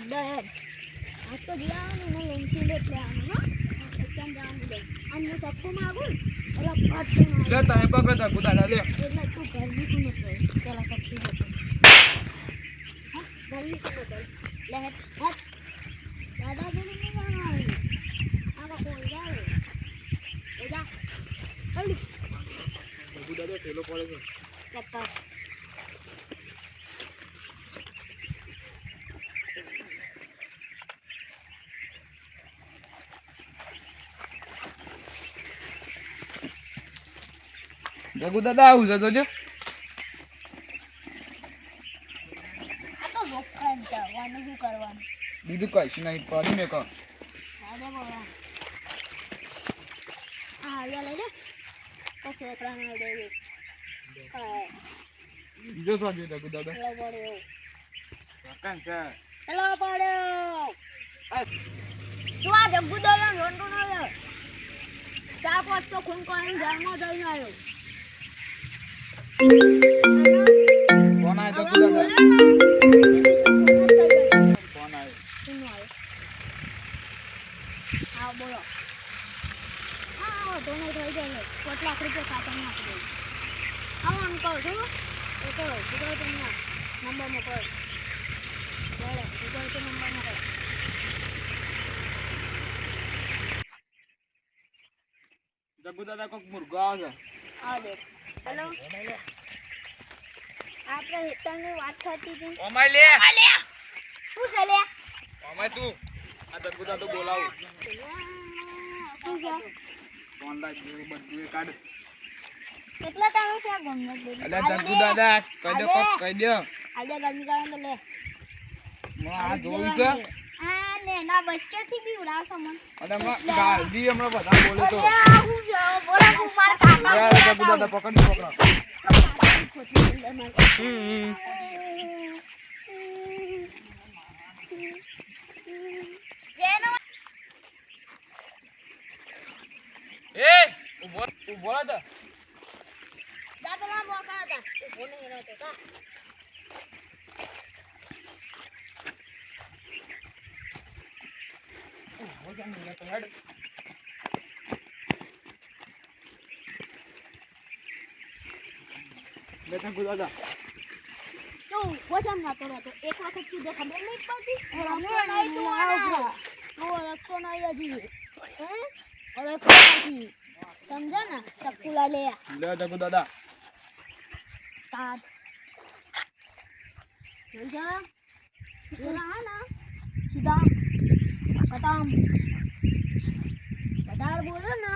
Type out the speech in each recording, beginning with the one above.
હેડ આજ તો જવાનું ને લોંચી લેટ લેવાનું હો. એક્ઝામ જવાનું દે અને હું સપ્પુ માગું એટલે ફટ લે તમે પકડો જગુ દાદા લે. એટલે તું ઘરની કોણ હતો પેલા સપ્પુ હતો હા ઘરની કોણ હતો લે હેડ દાદા બોલી નહીં જવાનું આવા કોઈ જાય એ જા હલ્દી જગુ દાદા ઠેલો પડે છે પપ્પા જગુ દાદા આવું છે જોજો આ તો છે જવાનું શું કરવાનું? બીજું કશું નહીં પડી મેં કહો બીજો શું જગુ દાદા? પેલો પડ્યો. તું આ જગ્ગુ દોલો રોંડો નો લે. ચા તો ખૂન કરીને ઘરમાં જઈને આવ્યો. જગુ દાદા. ફોન આવ્યો બોલો હા તો નહીં થઈ જાય લાખ રૂપિયા ખાતામાં નાખી દઉં હા કહું છું એ તો ગૂગલ પે નંબર મોકલો બોલે ગૂગલ પે નંબર દાદા કોઈક મુર્ગો છે આ દેખ હેલો. આપણે હેતલની વાત થતી હતી. ઓમાય લે. શું છે લે? ઓમાય તું. આ જગુ તો બોલાવું. શું છે? ફોન લાગ બધું એ કાઢ. કેટલા તમે છે ગમે તે અલ્યા જગુ દાદા કહી દો કોક કહી દે. આજે ગરમી કારણ તો લે. મેં આ જોયું છે. આ ને ના બચ્ચાથી બી ઉડાવ મન. અને ગાડી હમણાં બધા બોલે તો. હું બોલા હું મારા જગુ દાદા પકડ પકડો એ ઊભો ઊભો રહો તો જા પેલા મોકા હતા ઊભો નહીં રહેતો કા ઊભો કેમ નહીં રહેતો? હેડ. લે જગુ દાદા તો વસમ ના કરો તો એક વખત કીધે ખબર નહીં પડતી? રમતો નહીં તું આના તો રખતો નહીં હજી. હે? અરે નથી. સમજા ને? ચક્કુલા લે. લે જગુ દાદા તાત સમજા જરા હા ના. સીધા. કતામ વધારે બોલો ને.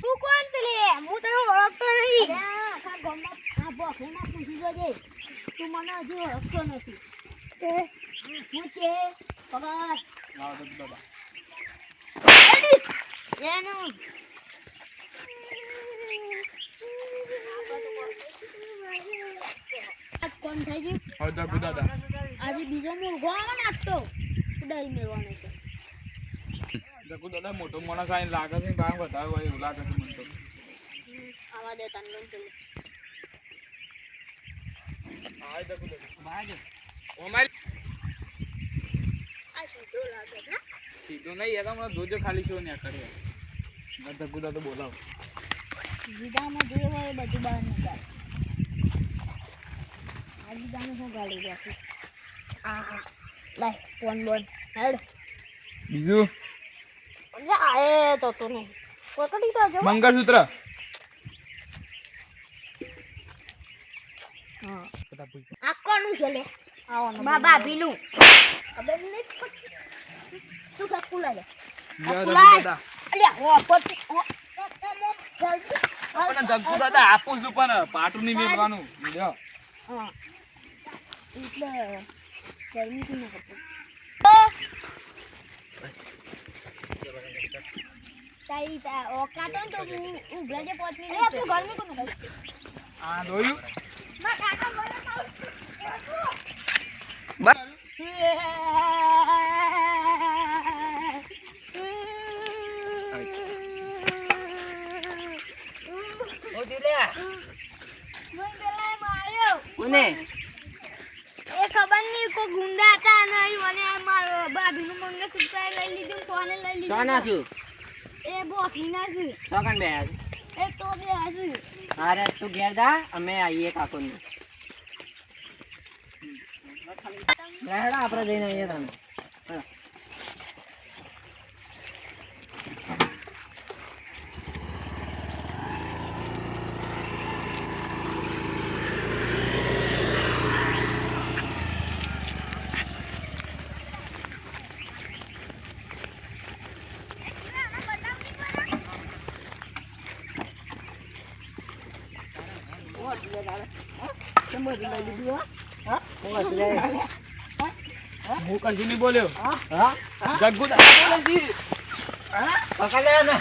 તું કોણ છે લે હું તને ઓળખતો નહીં આખા ગામમાં આ બોખેમાં પૂછી જોજે તું મને હજી રસ્તો નથી. હું છે? દાદા એનું આ કોણ થઈ ગયું? હવે જગુ દાદા. આજે બીજો મુર્ગો આવે નાખતો આજ તો. ડરી મેળવાનો છે. જગુ દાદા મોટો માણસ આઈને લાગે છે કામ વધારે હોય એવું લાગે છે મને તો. આવા દે. તને ગમ પેલું હા જગુ દાદા બાય ઓમાય આ સીધો લાગે ને સીધું નહીં એ હમણાં જોજો ખાલી શું ને કરીએ જગુ દાદા બોલાવો. જીદામાં જે હોય બધું બહાર નીકળે આ જીદામાં શું ગાડી રાખી? આ હા. લાય ફોન બોન હેડ. બીજું? અલ્યા આએ તો તો નહીં. પકડી તો જો મંગળસૂત્ર. હા. બધા પૂછ આ કોનું છે લે? બા ભાભીનું ખબર અબે ને તું સા કુલા લે. કુલા અલે હો પતિ હો ઓમ, ઓમ, ઓમ, જલ્દી. પણ જગુ દાદા આપું છું પણ પાટું. નહીં મેળવાનું લ્યો. હા. એટલે ગરમી થી ના કરતો? તારી ઓકાતો તો હું હું પહોંચી નહીં તું ગરમી કોને આ જોયું? મા કાકા કોને એ ખબર નહીં કોઈ ગુંડા હતા નહીં મને મારો ભાભીનું મંગળસૂત્ર લઈ લીધું ફોને લઈ લીધું? સોના છું એ બોકીના છે ચોકન બે એ તો બે હશે અરે તું ઘેર જા અમે આવીએ કાકો ને લેહડા આપણે જઈને આવીએ તમે હા. કેમ બધું લઈ લીધું હો? હા? હું હતું લે. હું કશું નહીં બોલ્યો હા? જગ્ગુ. પકડ લે ને.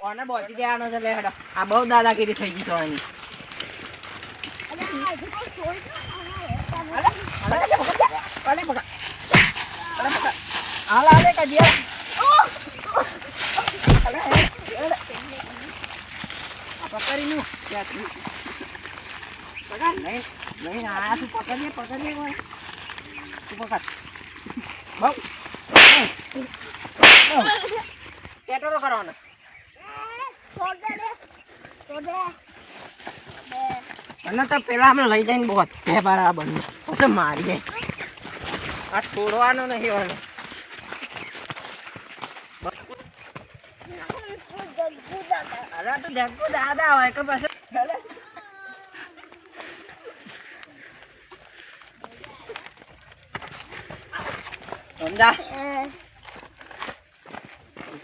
કોને બોલતી જવાનો છે લે હેડો. આ બહુ દાદાગીરી થઈ ગઈ એની. અલે પકડ. અલે પકડ. હાલ હાલે કજિયા. અલે, અલે. આ પકડીનું. ક્યાંથી? પકડ. નહીં, નહીં, આ તું પકડીએ, પકડીએ કોઈ. તું પકડ. બહુ. બહુ. પેટ્રોલ કરવાનો અને તો પેલા અમે લઈ જઈને બહુ બે બરાબર પછી મારીએ આ છોડવાનો નહીં વાનો અરે તો જગ્ગુ દાદા હોય કે પછી અરે. સમજા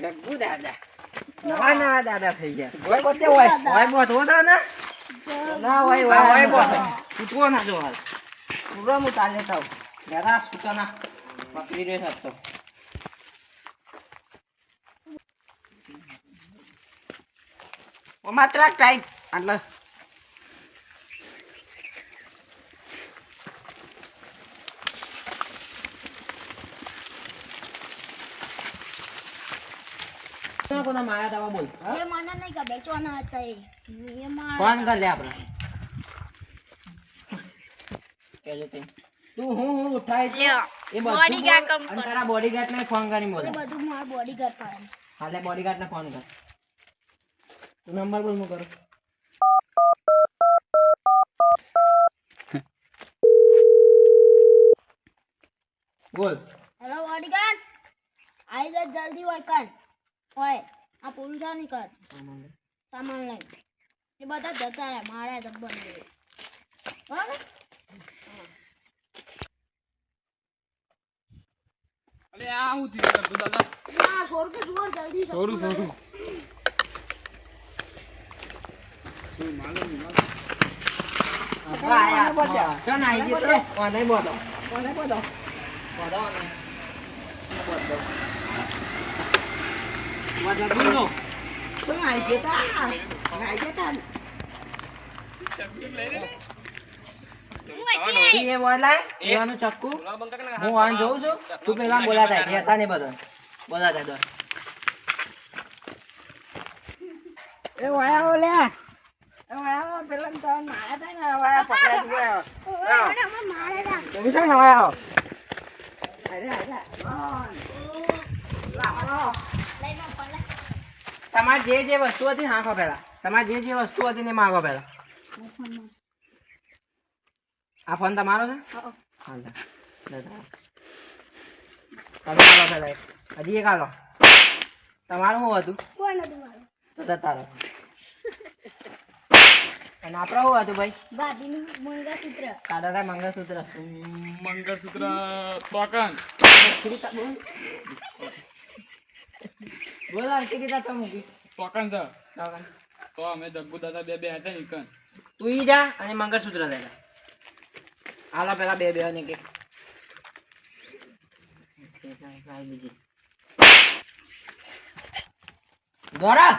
જગ્ગુ દાદા નવા નવા દાદા થઈ ગયા હોય પોતે હોય હોય બોત હોતો ને ના હોય હોય હોય બોત છૂટવો ના જો હાલ પૂરો હું તાલે થાવ જરા છૂટો ના પકડી રહ્યો હતો ઓ માત્ર ટાઈટ આટલે કોના માયા દાવા બોલ હા? એ મને નહીં ખબર ચોના હતા એ એ મારા ફોન કર લે આપણે કેજો તે તું હું હું ઉઠાય છે? એ બધું અને કરે. તારા બોડીગાર્ડ ને ફોન કરી બોલ. બધું મારા બોડીગાર્ડ પાડે હાલે બોડીગાર્ડ ને ફોન કર. તું નંબર બોલ હું કરું. બોલ. હેલો બોડીગાર્ડ આઈ જા જલ્દી હોય કર. હોય. આ પુરુષા નહીં કર. સામાન લઈ. એ બધા જતા રહે મારા બંધ બરાબર? અલે આ હું થયું જગ્ગુ દાદા ના સોર કે જોર જલ્દી સોરું સોરું શું માલુમ નહીં, માલુમ. ચો ના આઈ ગયો તો વાંધો બોલો વાંધો બોલો બોલો ને બોલો વાંધો બોલો ચો ના આઈ ગયો તા આઈ ગયો તા એ બોલાય એવાનું ચક્કુ. હું વાન જોઉં છું. તું પેલા બોલા એ હતા ને બધા બોલાતા દો એ વાયા ઓલે. એ વાયા પેલા તો માયા તા ને વાયા પકડા ગયો તમે છે ને વાયા અરે અરે તમારે જે જે વસ્તુ હતી નાખો હાંખો પેલા તમારે જે જે વસ્તુ હતી ને માગો પેલા આ ફોન તમારો છે. તમે આલો પેલા હજી એક આલો તમારું શું હતું? તો તારો. અને આપણો શું હતું ભાઈ? ભાભીનું મંગળસૂત્ર. તારા તારા મંગળસૂત્ર. મંગળસૂત્ર ટોકન બોલ બોલ આ શ્રીતા તો મૂકી ટોકન. તો અમે જગ્ગુ દાદા બે બે હતા ને તું ઈ જા અને મંગળસૂત્ર લઈ લે આલો પેલા બે બે ને કે બીજી દોરા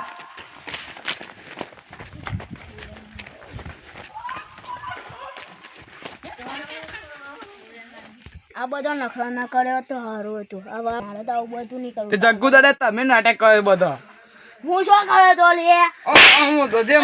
આ બધો નખરો ના કર્યો તો સારું હતું. હવે મારે તો આવું બધું નહીં તે કરવું જગ્ગુ દાદા તમે નાટક કર્યો બધો. હું શું કર્યો તો લે? હું તો જેમ